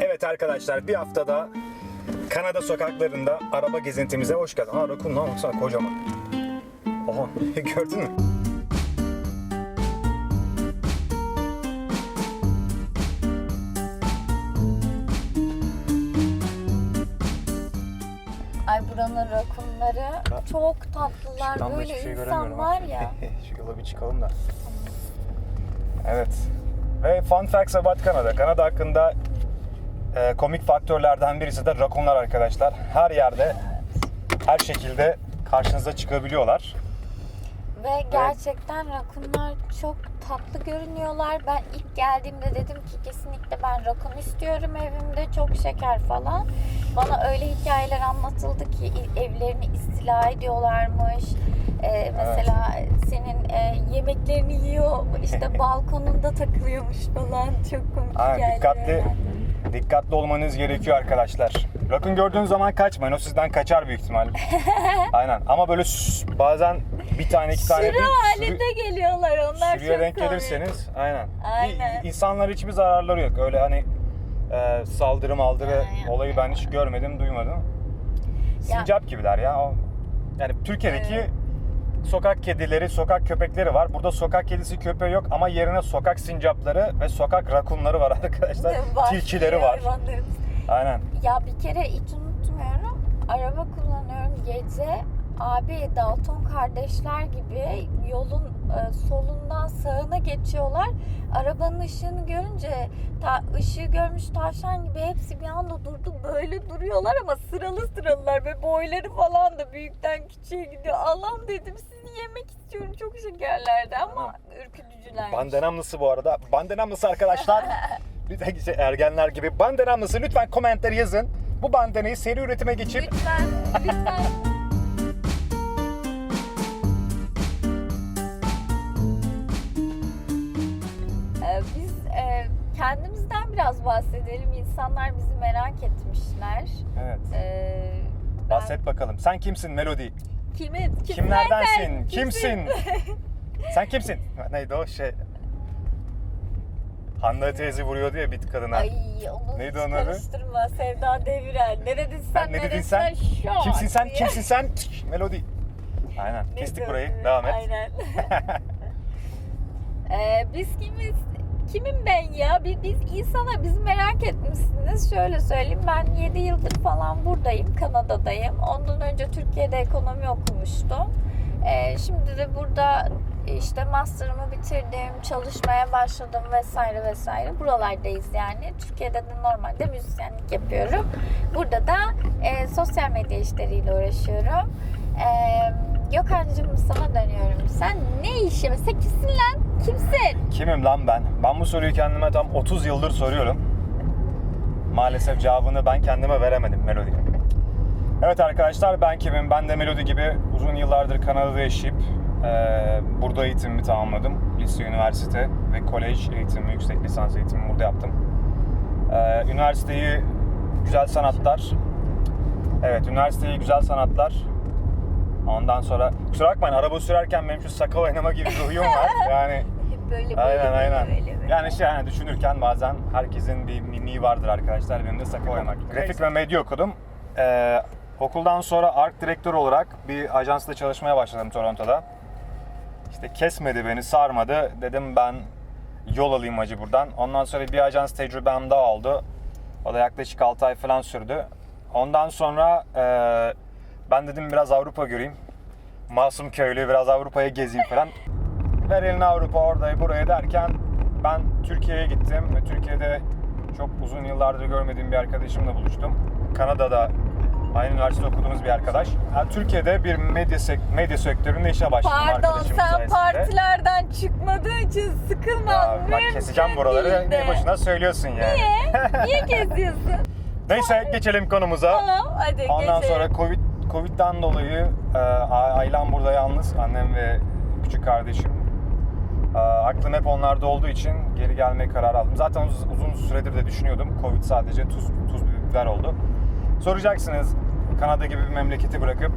Evet arkadaşlar bir haftada Kanada sokaklarında araba gezintimize hoş geldin. Aa rakun lan baksana kocaman. Oha gördün mü? Ay buranın rakunları çok tatlılar. Şuradan da Böyle hiçbir şey insan göremiyorum var ha. ya. Şu yola bir çıkalım da. Evet. Ve fun facts about Kanada. Kanada hakkında e, komik faktörlerden birisi de rakunlar arkadaşlar. Her yerde, her şekilde karşınıza çıkabiliyorlar. Ve gerçekten rakunlar çok tatlı görünüyorlar. Ben ilk geldiğimde dedim ki kesinlikle ben rakun istiyorum evimde. Çok şeker falan. Bana öyle hikayeler anlatıldı ki evlerini istila ediyorlarmış. Ee, mesela senin e, yemeklerini yiyor, işte balkonunda takılıyormuş falan. Çok komik Aynen, hikayeler dikkatli, öğrendim. Dikkatli olmanız gerekiyor arkadaşlar. Rakun gördüğünüz zaman kaçmayın. O sizden kaçar büyük ihtimal. Aynen. Ama böyle s- bazen bir tane iki tane Sürü değil, halinde geliyorlar onlar sürüye çok denk komik. gelirseniz aynen. Aynen. İ- İnsanlara hiçbir zararları yok. Öyle hani e, saldırı maldırı Aynen. olayı ben hiç görmedim, duymadım. Sincap gibiler ya. O- Yani Türkiye'deki Evet. Sokak kedileri, sokak köpekleri var. Burada sokak kedisi köpeği yok ama yerine sokak sincapları ve sokak rakunları var arkadaşlar. Vahşi Tilkileri var. hayvanlarımız. Aynen. Ya bir kere hiç unutmuyorum. Araba kullanıyorum gece. Abi Dalton kardeşler gibi yolun e, solundan sağına geçiyorlar. Arabanın ışığını görünce ta, ışığı görmüş tavşan gibi hepsi bir anda durdu. Böyle duruyorlar ama sıralı sıralılar ve boyları falan da büyükten küçüğe gidiyor. Allah'ım dedim sizi yemek istiyorum. Çok şekerlerdi ama ürkütücüler. Bandenamlısı bu arada. Bandenamlısı arkadaşlar. Lütfen işte ergenler gibi. Bandenamlısı lütfen komentleri yazın. Bu bandeneyi seri üretime geçip Lütfen, lütfen. Kendimizden biraz bahsedelim. İnsanlar bizi merak etmişler. Evet. Ee, ben- Bahset bakalım. Sen kimsin Melody? Kimi, kim- Kimlerdensin? Kimsin? Sen kimsin? Neydi o şey? Hande teyze vuruyordu ya bir kadına. Ay onu Neydi hiç onun adı? karıştırma. Sevda Devirel. Neredesin sen? Sen ne dedin sen? şak Kimsin sen? diye. Kimsin sen? Melody. Aynen. Kestik burayı. Devam et. Aynen. Ee, biz kimiz? Kimim ben ya? Biz, biz insana bizi merak etmişsiniz. Şöyle söyleyeyim ben 7 yıldır falan buradayım. Kanada'dayım. Ondan önce Türkiye'de ekonomi okumuştum. Ee, şimdi de burada işte master'ımı bitirdim, çalışmaya başladım vesaire vesaire. Buralardayız yani. Türkiye'de de normalde müzisyenlik yapıyorum. Burada da e, sosyal medya işleriyle uğraşıyorum. Ee, Gökhan'cığım sana dönüyorum. Sen ne işi? Sen kimsin lan? Kimsin? Kimim lan ben? Ben bu soruyu kendime tam 30 yıldır soruyorum. Maalesef cevabını ben kendime veremedim Melody. Evet arkadaşlar ben kimim? Ben de Melody gibi uzun yıllardır Kanada'da yaşayıp eee, burada eğitimimi tamamladım. Lise, üniversite ve kolej eğitimi, yüksek lisans eğitimimi burada yaptım. Eee, üniversiteyi güzel sanatlar. Evet, üniversiteyi güzel sanatlar. Ondan sonra kusura bakmayın araba sürerken benim şu sakal oynama gibi bir huyum var. Yani Hep böyle böyle Aynen böyle, aynen. böyle, böyle. Yani şey yani düşünürken bazen herkesin bir mimiği vardır arkadaşlar. Benim de sakal oynamak. Grafik ve medya okudum. Ee, okuldan sonra art direktör olarak bir ajansla çalışmaya başladım Toronto'da. İşte kesmedi beni, sarmadı. Dedim ben yol alayım acı buradan. Ondan sonra bir ajans tecrübem daha oldu. O da yaklaşık 6 ay falan sürdü. Ondan sonra e, ben dedim biraz Avrupa göreyim. Masum köylü biraz Avrupa'ya gezeyim falan. Ver eline Avrupa orada buraya derken ben Türkiye'ye gittim ve Türkiye'de çok uzun yıllardır görmediğim bir arkadaşımla buluştum. Kanada'da aynı üniversitede okuduğumuz bir arkadaş. Yani Türkiye'de bir medya, sek- medya sektöründe işe başladım Pardon arkadaşım sen sayesinde. partilerden çıkmadığın için sıkılman Ya bak mümkün keseceğim buraları değil de. ne başına söylüyorsun yani. Niye? Niye kesiyorsun? Neyse geçelim konumuza. tamam hadi Ondan geçelim. sonra Covid Covid'den dolayı e, ailem burada yalnız. Annem ve küçük kardeşim. E, aklım hep onlarda olduğu için geri gelmeye karar aldım. Zaten uz- uzun süredir de düşünüyordum. Covid sadece tuz, tuz biber oldu. Soracaksınız Kanada gibi bir memleketi bırakıp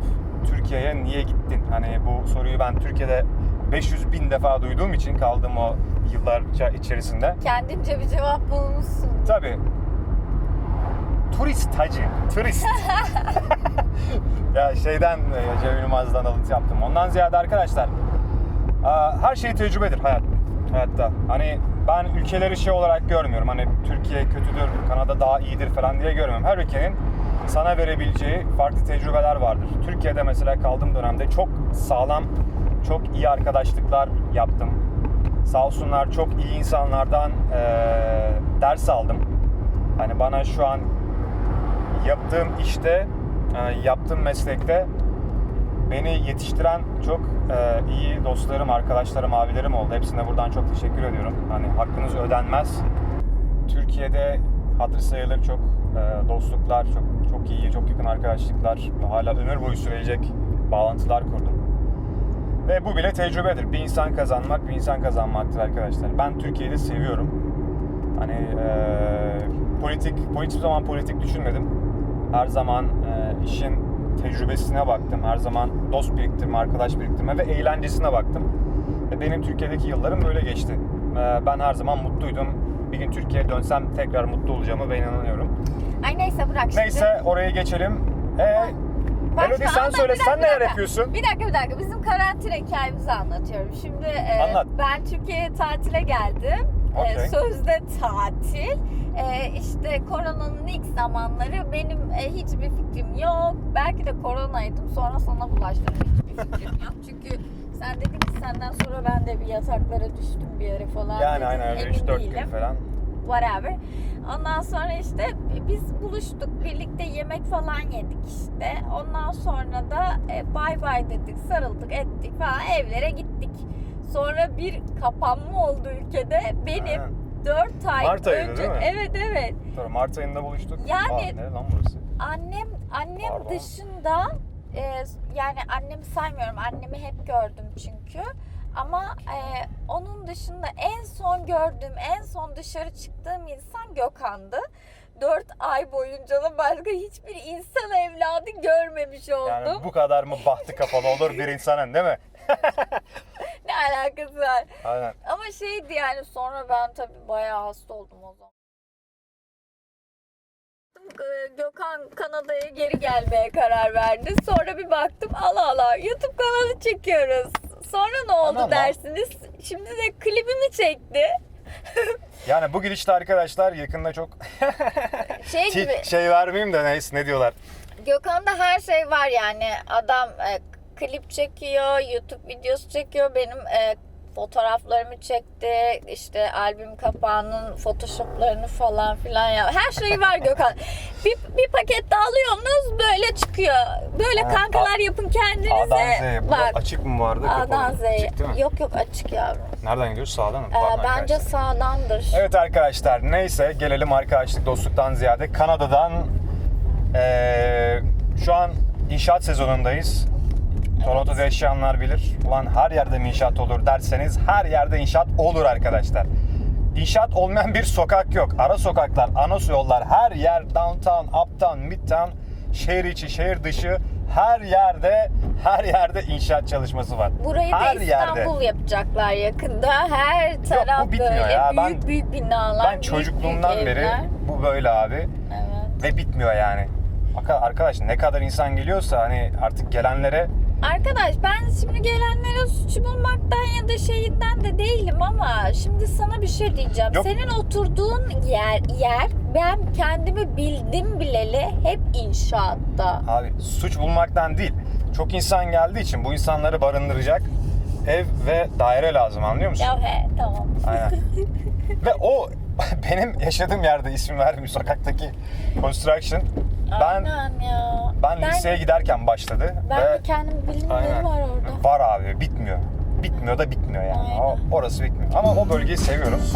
Türkiye'ye niye gittin? Hani bu soruyu ben Türkiye'de 500 bin defa duyduğum için kaldım o yıllarca içerisinde. Kendince bir cevap bulmuşsun. Tabii turist hacı. Turist. ya şeyden e, Cem Yılmaz'dan alıntı yaptım. Ondan ziyade arkadaşlar her şey tecrübedir hayat hayatta. Hani ben ülkeleri şey olarak görmüyorum. Hani Türkiye kötüdür, Kanada daha iyidir falan diye görmüyorum. Her ülkenin sana verebileceği farklı tecrübeler vardır. Türkiye'de mesela kaldığım dönemde çok sağlam, çok iyi arkadaşlıklar yaptım. Sağ olsunlar çok iyi insanlardan eee, ders aldım. Hani bana şu an yaptığım işte, e, yaptığım meslekte beni yetiştiren çok e, iyi dostlarım, arkadaşlarım, abilerim oldu. Hepsine buradan çok teşekkür ediyorum. Hani hakkınız ödenmez. Türkiye'de hatır sayılır çok e, dostluklar, çok çok iyi, çok yakın arkadaşlıklar, hala ömür boyu sürecek bağlantılar kurdum. Ve bu bile tecrübedir. Bir insan kazanmak, bir insan kazanmaktır arkadaşlar. Ben Türkiye'yi seviyorum. Hani e, politik, politik zaman politik düşünmedim. Her zaman e, işin tecrübesine baktım. Her zaman dost biriktirme, arkadaş biriktirme ve eğlencesine baktım. Ve benim Türkiye'deki yıllarım böyle geçti. E, ben her zaman mutluydum. Bir gün Türkiye'ye dönsem tekrar mutlu olacağımı ben inanıyorum. Ay neyse bırak şimdi. Neyse oraya geçelim. E, Başka- Melody sen söyle, dakika, sen neler yapıyorsun? Bir dakika bir dakika bizim karantina hikayemizi anlatıyorum. Şimdi e, Anlat. ben Türkiye'ye tatile geldim. E, Okey. sözde tatil. E, işte koronanın ilk zamanları benim e, hiçbir fikrim yok. Belki de koronaydım sonra sana bulaştırdım hiçbir fikrim yok. Çünkü sen dedin ki senden sonra ben de bir yataklara düştüm bir yere falan. Yani dedin. aynen öyle Emin 3-4 değilim gün falan. whatever. Ondan sonra işte biz buluştuk. Birlikte yemek falan yedik işte. Ondan sonra da e, bay bay dedik, sarıldık, ettik falan evlere gittik. Sonra bir kapanma oldu ülkede. Benim Ha. 4 ay Mart ayıydı önce değil mi? evet evet. Sonra Mart ayında buluştuk. Yani- Aa, ne lan burası? Annem annem Pardon. dışında e, yani annemi saymıyorum. Annemi hep gördüm çünkü. Ama e, onun dışında en son gördüğüm, en son dışarı çıktığım insan Gökhan'dı. 4 ay boyunca da başka hiçbir insan evladı görmemiş oldum. Yani bu kadar mı bahtı kapalı olur bir insanın değil mi? Ne alakası var? Aynen. Ama şeydi yani sonra ben tabii bayağı hasta oldum o zaman. Ee, Gökhan Kanada'ya geri gelmeye karar verdi. Sonra bir baktım Allah Allah YouTube kanalı çekiyoruz. Sonra ne oldu Ama- dersiniz? Şimdi de klibimi çekti. Yani bu gidişte arkadaşlar yakında çok Şey gibi şey vermeyeyim de neyse ne diyorlar. Gökhan'da her şey var yani. Adam e, klip çekiyor, YouTube videosu çekiyor. Benim e, fotoğraflarımı çekti. İşte albüm kapağının photoshoplarını falan filan ya. Her şeyi var Gökhan. bir, bir paket de alıyorsunuz böyle çıkıyor. Böyle Ha, kankalar yapın kendinize. A'dan Z'ye. Bu Bak. açık mı vardı? A'dan? Z'ye. Yok yok açık yavrum. Nereden gidiyoruz? Sağdan mı? Ee, bence arkadaşlar. sağdandır. Evet arkadaşlar neyse gelelim arkadaşlık dostluktan ziyade Kanada'dan eee, şu an inşaat sezonundayız. Toronto'da yaşayanlar bilir. Ulan her yerde mi inşaat olur derseniz her yerde inşaat olur arkadaşlar. İnşaat olmayan bir sokak yok. Ara sokaklar, ana yollar, her yer downtown, uptown, midtown, şehir içi, şehir dışı her yerde her yerde inşaat çalışması var. Burayı her da İstanbul yapacaklar yakında. Her taraf bitmiyor böyle ya. büyük Ben- büyük binalar. Ben büyük çocukluğumdan büyük beri evler. bu böyle abi Evet. ve bitmiyor yani. Arkadaş ne kadar insan geliyorsa hani artık gelenlere Arkadaş ben şimdi gelenlere suçu bulmaktan ya da şeyinden de değilim ama şimdi sana bir şey diyeceğim. Yok. Senin oturduğun yer yer ben kendimi bildim bileli hep inşaatta. abi suç bulmaktan değil. Çok insan geldiği için bu insanları barındıracak ev ve daire lazım anlıyor musun? Ya he tamam. Aynen. ve o benim yaşadığım yerde isim vermiyor sokaktaki construction. Ben Aynen ya. ben liseye giderken başladı ben ve bildim bileli var orada. Var abi bitmiyor. Bitmiyor da bitmiyor yani. O, orası bitmiyor. Ama o bölgeyi seviyorum.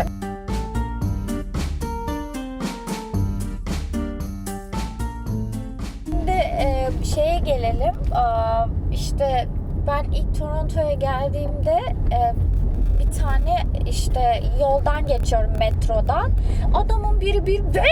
Şimdi e, şeye gelelim. Aa, işte ben ilk Toronto'ya geldiğimde e, bir tane işte yoldan geçiyorum metrodan. Adamın biri bir be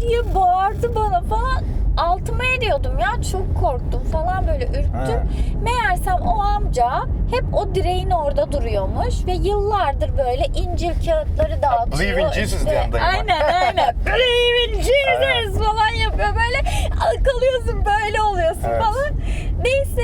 diye bağırdı bana falan altıma ediyordum ya çok korktum falan böyle ürktüm. He. Meğersem o amca hep o direğin orada duruyormuş ve yıllardır böyle İncil kağıtları dağıtıyor. Believe in Jesus işte, diyen Aynen aynen. Believe in Jesus falan yapıyor böyle kalıyorsun böyle oluyorsun evet. falan. Neyse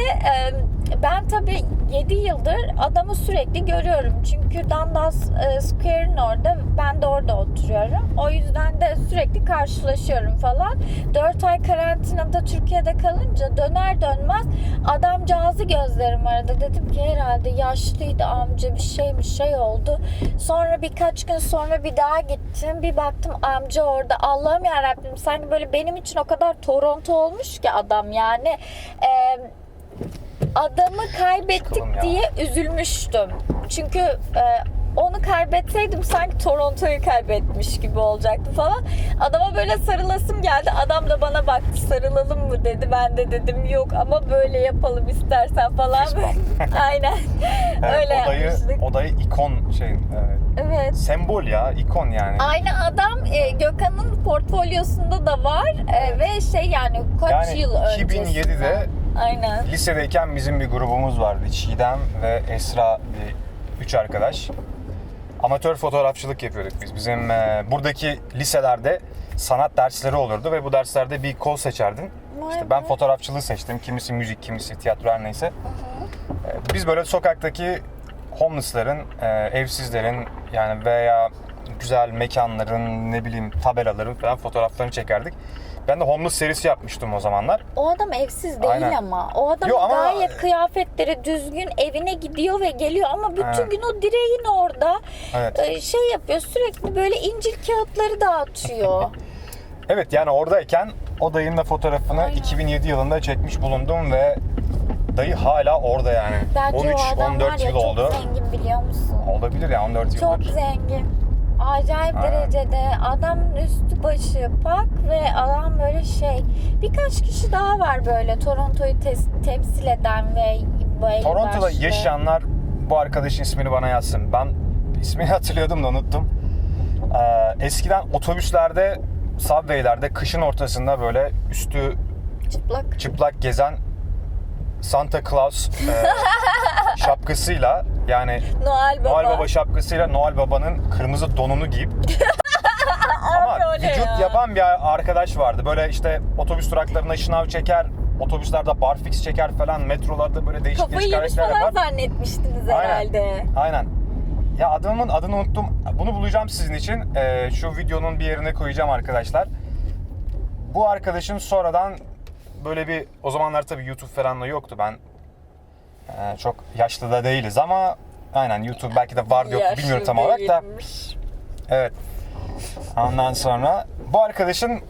ben tabii 7 yıldır adamı sürekli görüyorum. Çünkü Dundas e, Square'ın orada, ben de orada oturuyorum. O yüzden de sürekli karşılaşıyorum falan. 4 ay karantinada Türkiye'de kalınca döner dönmez adamcağızı gözlerim aradı. Dedim ki herhalde yaşlıydı amca bir şey bir şey oldu. Sonra birkaç gün sonra bir daha gittim. Bir baktım amca orada. Allah'ım yarabbim sanki böyle benim için o kadar Toronto olmuş ki adam yani. Eee adamı kaybettik ya. diye üzülmüştüm. Çünkü e, onu kaybetseydim sanki Toronto'yu kaybetmiş gibi olacaktı falan. Adama böyle sarılasım geldi. Adam da bana baktı sarılalım mı dedi. Ben de dedim yok ama böyle yapalım istersen falan. Aynen. Evet, Öyle odayı, yapmıştık. odayı ikon şey, evet. Evet. sembol ya, ikon yani. Aynı adam e, Gökhan'ın portfolyosunda da var E, ve şey yani kaç Yani yıl 2007'de öncesinden. Aynen. Lisedeyken bizim bir grubumuz vardı. Çiğdem ve Esra diye üç arkadaş. Amatör fotoğrafçılık yapıyorduk biz. Bizim e, buradaki liselerde sanat dersleri olurdu ve bu derslerde bir kol seçerdin. Vay İşte be. ben fotoğrafçılığı seçtim. Kimisi müzik, kimisi tiyatro her neyse. E, Biz böyle sokaktaki homeless'ların, e, evsizlerin yani veya güzel mekanların, ne bileyim tabelaların falan fotoğraflarını çekerdik. Ben de homeless serisi yapmıştım o zamanlar. O adam evsiz değil Aynen. ama. O adam Yo, ama- gayet kıyafetleri düzgün evine gidiyor ve geliyor ama bütün Evet. gün o direğin orada Evet. e, şey yapıyor sürekli böyle incil kağıtları dağıtıyor. Evet yani oradayken o dayının da fotoğrafını Aynen. 2007 yılında çekmiş bulundum ve dayı hala orada yani. Adam var 13-14 ya yıl çok oldu. zengin biliyor musun? Olabilir ya 14 Çok yıldır. zengin. Acayip Aynen. derecede adamın üstü başı pak ve adam böyle şey. Birkaç kişi daha var böyle Toronto'yu tes- temsil eden ve Toronto'da başlı. yaşayanlar bu arkadaşın ismini bana yazsın. Ben ismini hatırlıyordum da unuttum. Ee, eskiden otobüslerde, subwaylerde kışın ortasında böyle üstü çıplak. çıplak gezen Santa Claus e, şapkasıyla yani Noel Baba. Noel Baba şapkasıyla Noel Baba'nın kırmızı donunu giyip ama vücut ya? yapan bir arkadaş vardı. Böyle işte otobüs duraklarına şınav çeker, otobüslerde barfix çeker falan, metrolarda böyle değişik Kafayı değişik yemiş hareketler falan yapar. zannetmiştiniz herhalde. Aynen. Ya adamın adını unuttum. Bunu bulacağım sizin için. Ee, şu videonun bir yerine koyacağım arkadaşlar. Bu arkadaşın sonradan böyle bir o zamanlar tabii YouTube falan da yoktu. Ben e, çok yaşlı da değiliz ama aynen YouTube belki de vardı yok bilmiyorum tam olarak da. değilmiş. Evet. Ondan sonra bu arkadaşın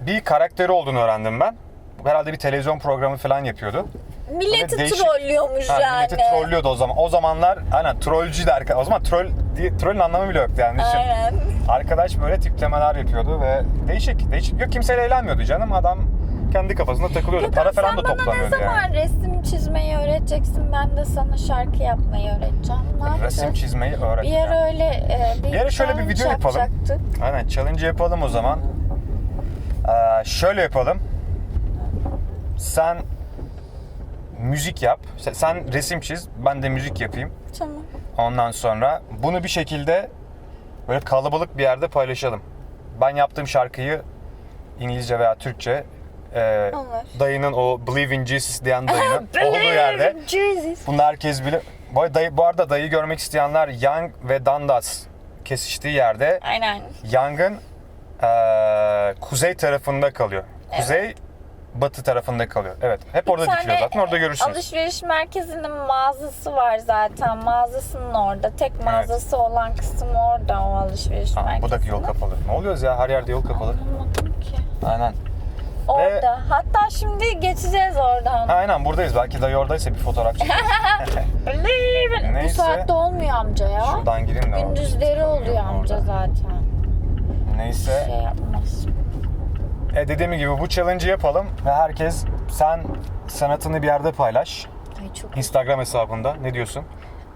bir karakteri olduğunu öğrendim ben. Herhalde bir televizyon programı falan yapıyordu. Milleti değişik- trollüyormuş Ha, yani. milleti trollüyordu o zaman. O zamanlar aynen trollcüydü arkadaş. O zaman troll diye, trollün anlamı bile yoktu yani. Düşün. Aynen. Arkadaş böyle tiplemeler yapıyordu ve değişik değişik. Yok kimseyle eğlenmiyordu canım. Adam kendi kafasında takılıyordu. Gökhan, Para falan sen da bana ne zaman yani. resim çizmeyi öğreteceksin? Ben de sana şarkı yapmayı öğreteceğim. Ne Resim çizmeyi öğret. Bir yer yani. öyle e, bir, Bir ara şöyle bir video yapalım. yapacaktık. Aynen challenge yapalım o zaman. Ee, şöyle yapalım. Sen müzik yap. Sen- Sen resim çiz, ben de müzik yapayım. Tamam. Ondan sonra bunu bir şekilde böyle kalabalık bir yerde paylaşalım. Ben yaptığım şarkıyı İngilizce veya Türkçe e, Olur. dayının o Believe in Jesus diyen dayının olduğu yerde Jesus. bunu herkes bilir. Bu, arada dayı, bu arada dayı görmek isteyenler Young ve Dundas kesiştiği yerde Aynen. Young'ın e, kuzey tarafında kalıyor. Kuzey batı tarafında kalıyor. Evet. Hep orada dikiliyor zaten. Orada görürsünüz. Alışveriş merkezinin mağazası var zaten. Mağazasının orada. Tek mağazası olan kısım orada o alışveriş merkezinin. buradaki yol kapalı. Ne oluyoruz ya? Her yerde yol kapalı. Anlamadım ki. Aynen. Orada. Hatta şimdi geçeceğiz oradan. Aynen buradayız. Belki dayı oradaysa bir fotoğraf çekelim. Bu Neyse. saatte olmuyor amca ya. Şuradan gireyim de. Gündüzleri oluyor amca Orada. zaten. Neyse. Şey yapmaz. E dediğim gibi bu challenge'ı yapalım ve herkes sen sanatını bir yerde paylaş. Ay çok Instagram hesabında. Ne diyorsun?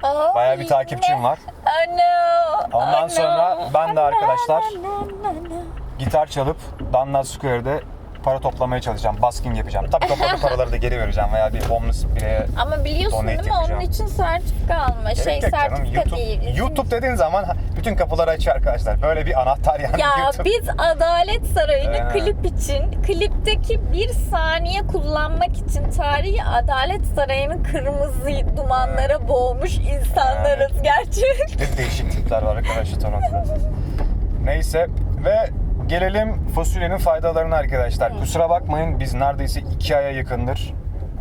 Ay, Bayağı bir takipçim var. I know. Ondan I sonra know. ben de arkadaşlar- Na, na, na, na. Gitar çalıp Dundas Square'de para toplamaya çalışacağım. Basking yapacağım. Tabii topladığım paraları da geri vereceğim veya bir homeless bireye Ama biliyorsun Donate değil mi? Onun yapacağım. için sertifika alma. şey Gerek yok canım. sertifika YouTube, değil. izin- YouTube dediğin zaman bütün kapıları açıyor arkadaşlar. Böyle bir anahtar yani Ya YouTube. biz Adalet Sarayı'nı Evet. klip için, klipteki bir saniye kullanmak için tarihi Adalet Sarayı'nın kırmızı dumanlara boğmuş insanlarız gerçekten. Bir değişik tipler var arkadaşlar Toronto'da. Neyse ve gelelim fasulyenin faydalarına arkadaşlar. Kusura bakmayın biz neredeyse iki aya yakındır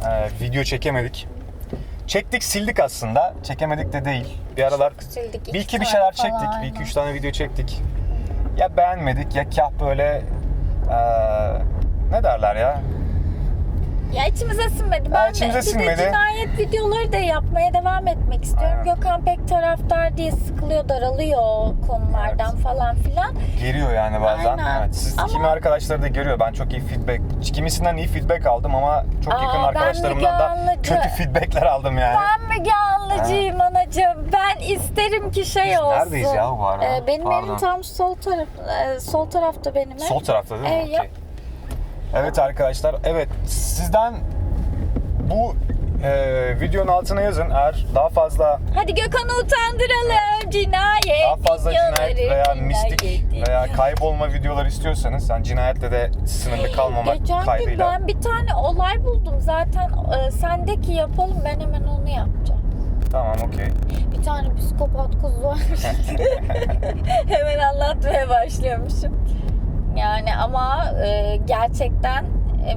e, video çekemedik. Çektik sildik aslında. Çekemedik de değil. Bir aralar Sildik bir iki iki bir şeyler falan, çektik. Bir aynen. iki üç tane video çektik. Ya beğenmedik ya kah böyle e, ne derler ya? Ya içimize sinmedi. Ben içimize de, sinmedi. Bir de cinayet videoları da yapmaya devam etmek istiyorum. Aynen. Gökhan pek taraftar diye sıkılıyor, daralıyor konulardan falan filan. Geriyor yani bazen. Aynen. Evet. Siz Ama- kimi arkadaşları da geriyor. Ben çok iyi feedback, kimisinden iyi feedback aldım ama çok yakın Aa, ben arkadaşlarımdan da Anlıcı. kötü feedbackler aldım yani. Ben Müge Anlıcıyım anacığım. Ben isterim ki şey Biz olsun. neredeyiz ya bu arada? Ee, benim Pardon. evim tam sol taraf, e, sol tarafta benim ev. Sol tarafta değil mi? Evet, Okey. Evet arkadaşlar, evet sizden bu e, videonun altına yazın eğer daha fazla Hadi Gökhan'ı utandıralım. Cinayet. daha fazla cinayet videoları, veya cinayet. mistik veya kaybolma videoları istiyorsanız yani cinayetle de sınırlı kalmamak Geçen gün kaydıyla ben bir tane olay buldum. Zaten e, sendeki yapalım ben hemen onu yapacağım. tamam okey. Bir tane psikopat kız var. Hemen anlatmaya başlıyormuşum. Yani ama e, gerçekten e,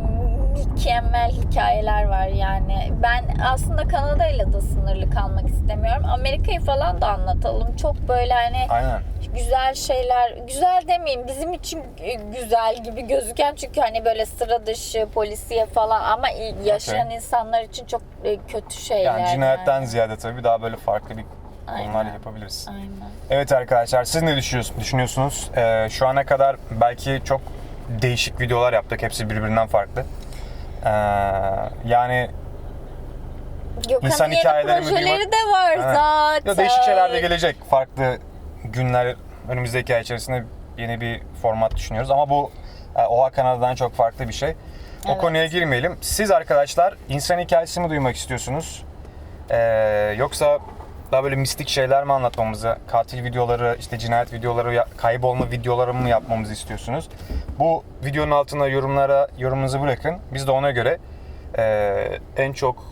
mükemmel hikayeler var yani. Ben aslında Kanada ile de sınırlı kalmak istemiyorum. Amerika'yı falan da anlatalım. Çok böyle hani Aynen. güzel şeyler, güzel demeyeyim bizim için e, güzel gibi gözüken çünkü hani böyle sıra dışı polisiye falan ama yaşayan Okey. insanlar için çok e, kötü şeyler. Yani cinayetten yani. ziyade tabii daha böyle farklı bir Aynen. yapabiliriz. Aynen. Evet arkadaşlar siz ne düşünüyorsunuz? düşünüyorsunuz? Ee, şu ana kadar belki çok değişik videolar yaptık. Hepsi birbirinden farklı. Ee, yani Gökhan'ın İnsan hikayeleri mi projeleri diyeyim? de var Evet. zaten. ya değişik şeyler de gelecek. Farklı günler önümüzdeki ay içerisinde yeni bir format düşünüyoruz. Ama bu e, Oha Kanada'dan çok farklı bir şey. O Evet. konuya girmeyelim. Siz arkadaşlar insan hikayesi mi duymak istiyorsunuz? Ee, yoksa daha böyle mistik şeyler mi anlatmamızı, katil videoları, işte cinayet videoları, kaybolma videoları mı yapmamızı istiyorsunuz? Bu videonun altına yorumlara yorumunuzu bırakın. Biz de ona göre e, en çok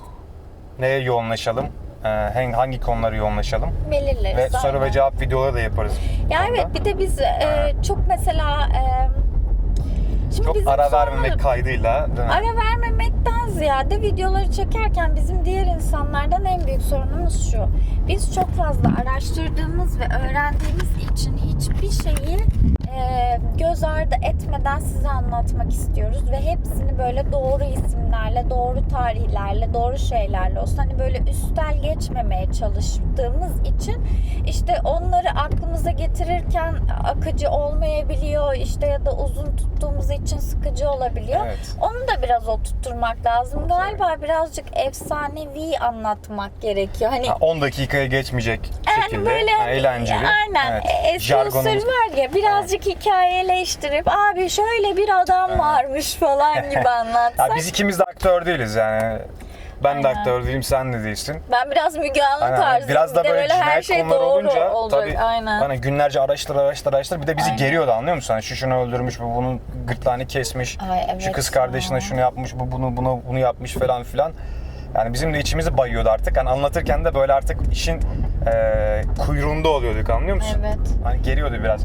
neye yoğunlaşalım, e, hangi, hangi konulara yoğunlaşalım belirleriz. ve soru aynen. ve cevap videoları da yaparız. Ya bu konuda. evet bir de biz e, çok mesela e, şimdi Çok ara vermemek kaydıyla değil mi? Ara vermemekten ziyade videoları çekerken bizim diğer insanlardan en büyük sorunumuz şu. Biz çok fazla araştırdığımız ve öğrendiğimiz için hiçbir şeyi e, göz ardı etmeden size anlatmak istiyoruz ve hepsini böyle doğru isimlerle, doğru tarihlerle, doğru şeylerle olsun. Hani böyle üstel geçmemeye çalıştığımız için işte onları aklımıza getirirken akıcı olmayabiliyor işte ya da uzun tuttuğumuz için sıkıcı olabiliyor. Evet. Onu da biraz oturtturmak lazım. Galiba birazcık efsanevi anlatmak gerekiyor. Hani Ha, 10 dakikaya geçmeyecek yani şekilde. böyle ha, eğlenceli. Aynen. Evet. E, Jargonumuz- var ya birazcık hikayeleştirip abi şöyle bir adam varmış falan gibi anlatsak. Ya biz ikimiz de aktör değiliz yani. Ben de Aynen. aktör değilim, sen de değilsin. Ben biraz Müge Anlı tarzıyım. Biraz da de böyle, cinayet her şey doğru olunca olacak. tabii Aynen. hani günlerce araştır araştır araştır bir de bizi Aynen. geriyordu anlıyor musun? Hani şu şunu öldürmüş, bu bunun gırtlağını kesmiş, Ay, evet şu kız ya. kardeşine şunu yapmış, bu bunu bunu bunu yapmış falan filan. Yani bizim de içimizi bayıyordu artık. Hani anlatırken de böyle artık işin eee kuyruğunda oluyorduk anlıyor musun? Evet. Hani geriyordu biraz.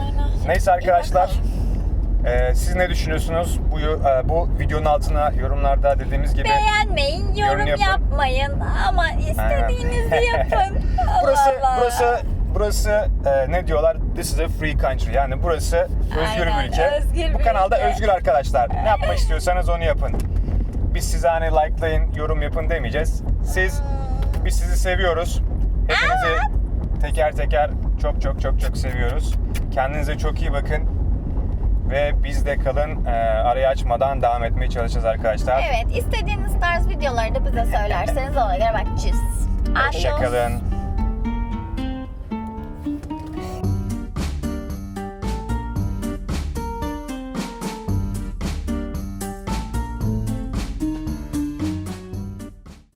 Aynen. Neyse arkadaşlar. eee, siz ne düşünüyorsunuz? Bu eee, bu videonun altına yorumlarda dediğimiz gibi Beğenmeyin, yorum, yapın. yapmayın ama istediğinizi yapın. Allah burası Allah. burası burası e, ne diyorlar? This is a free country. Yani burası özgür Aynen, bir ülke. özgür Bu bir kanalda ülke. özgür arkadaşlar. Ne yapmak istiyorsanız onu yapın. Biz size hani likelayın, yorum yapın demeyeceğiz. Siz biz sizi seviyoruz. Hepinizi teker teker çok çok çok çok seviyoruz. Kendinize çok iyi bakın. Ve bizde kalın. E, arayı açmadan devam etmeye çalışacağız arkadaşlar. Evet, istediğiniz tarz videoları da bize söylerseniz ona göre bakacağız. Hoşçakalın.